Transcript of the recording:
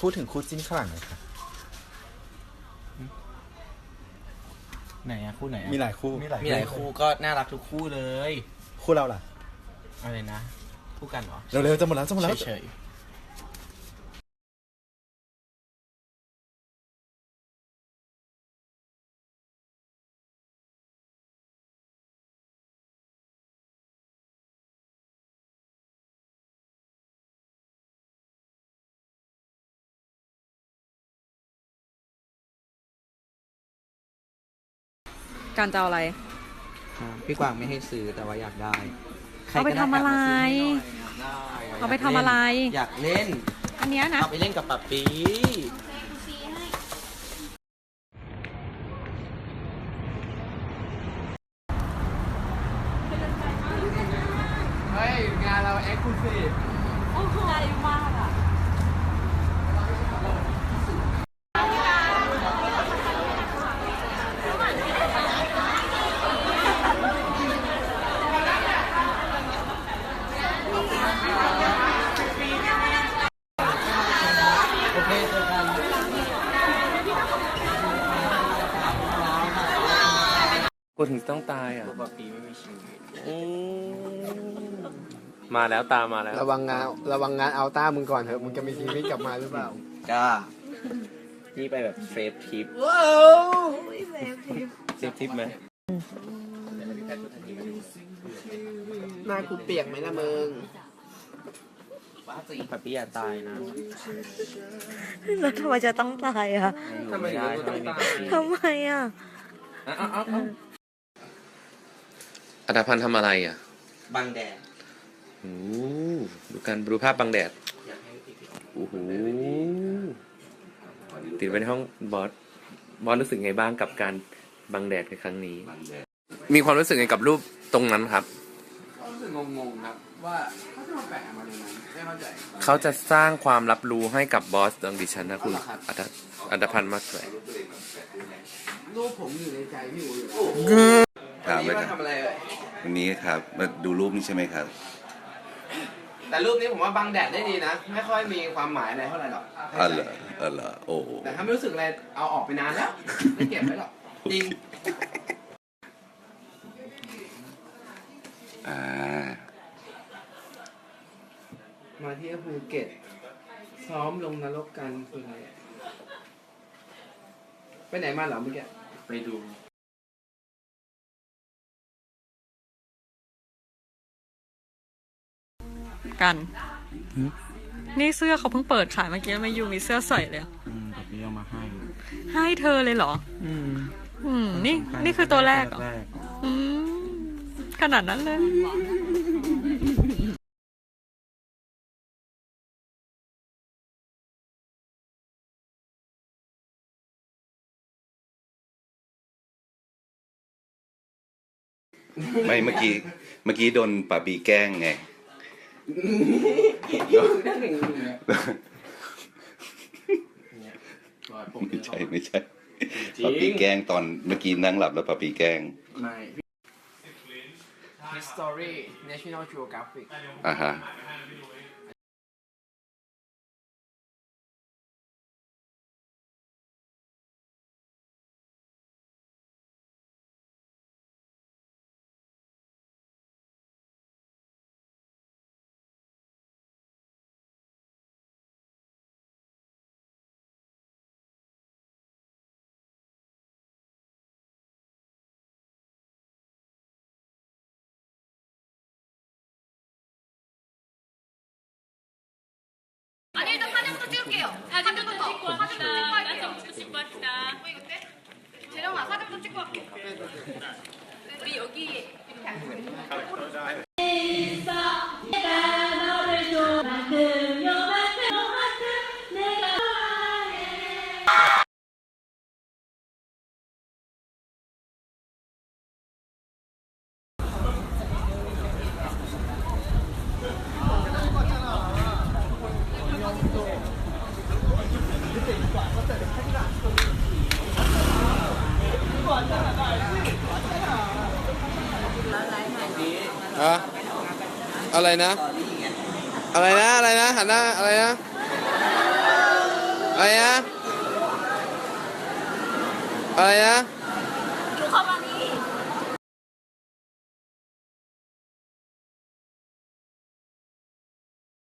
พูดถึงคู่จิ้นข้างหลังหน่อยค่ะ ไหนอะคู่ไหนอะมีหลายคู่มีหลายคู่ก็น่ารักทุกคู่เลย คู่เราล่ะ อะไรนะ คู่กันเหรอ เร็วๆจะหมดแล้วจะหมดแล้ว เฉยๆ การจะเอาอะไรพี่กวางไม่ให้ซื้อแต่ว่าอยากได้เอาไปทำอะไร เอาไปทำอะไร อยากเล่นอันเนี้ยนะ เอาไปเล่นกับปับปีเฮ้ยงานเราเอ็กซ์คลูซีฟ ใจมากอะ โอเคเจอกัน กูถึงต้องตายอะปับปีไม่มีชีวิตอืมมาแล้วตามมาแล้ว ระวังงานระวังงานเอาต้ามึงก่อนเถอะมึงจะมีชีวิตกลับมาหรือเปล่า จ้า นี่ไปแบบเฟซทิปว้าวเซฟทิปไหมหน้ากูเปียกไหมล่ะมึงปับปีอย่าตายนะแล้วทำไมจะต้องตายอะ ทำไมถึงต้องตาย ทำไมอะ เอาเอาเอาเอาอัตพันธ์ทำอะไรอะ บังแดดโอ้ดูการดูภาพบังแดดโอ้โหติดไว้ในห้องบอสบอสรู้สึกไงบ้างกับการบังแดดในครั้งนี้มีความรู้สึกไงกับรูปตรงนั้นครับรู้สึกงงๆครับว่าเขาจะมาแปะมาในนั้นไม่เข้าใจเขาจะสร้างความรับรู้ให้กับบอสดังดิฉันนะคุณอัตอัตพันธ์มากเลยรูปผมอยู่ในใจพี่อู๋อยู่ครับนี่มาทำอะไรเอ่ย วันนี้ครับมาดูรูปนี้ใช่ไหมครับ แต่รูปนี้ผมว่าบังแดดได้ดีนะ ไม่ค่อยมีความหมายอะไรเท่าไหร่หรอกอ๋อเหรออ๋อเหรอโอ้โหแต่ถ้าไม่รู้สึกอะไรเอาออกไปนานแล้ว ไม่เก็บไว้หรอกจริงอ่า มาที่ภูเก็ต ซ้อมลงนรกกันคืออะไรอะไปไหนมาเหรอเมื่อกี้ไปดู กัน นี่เสื้อเขาเพิ่งเปิดขายเมื่อกี้ไม่ยูมีเสื้อใส่เลยอะอืมปับปีเอามาให้ ให้เธอเลยเหรอ อืมอืม นี่ นี่คือตัวแรกเหรอ แรกอืม ขนาดนั้นเลย ไม่เมื่อกี้เมื่อกี้โดนป่าปีแกล้งไง ได้หนึ่งหนึ่งเลยไม่ใช่ไม่ใช่ปาปีแกล้งตอนเมื่อกี้นั่งหลับแล้วปาปีแกล้งไม่ History National Geographic อ่าฮะ 사진부터 찍을게요. 아, 사진부터. 사진부터 찍고 할게요. 뭐 이거 돼? 재령아 사진부터 찍고 할게. 우리 여기 이렇게 앉으면 ฮะอะไรนะ อะไรนะ อะไรนะ หันหน้า อะไรนะ อะไรนะ อะไรนะ อยู่เข้ามานี่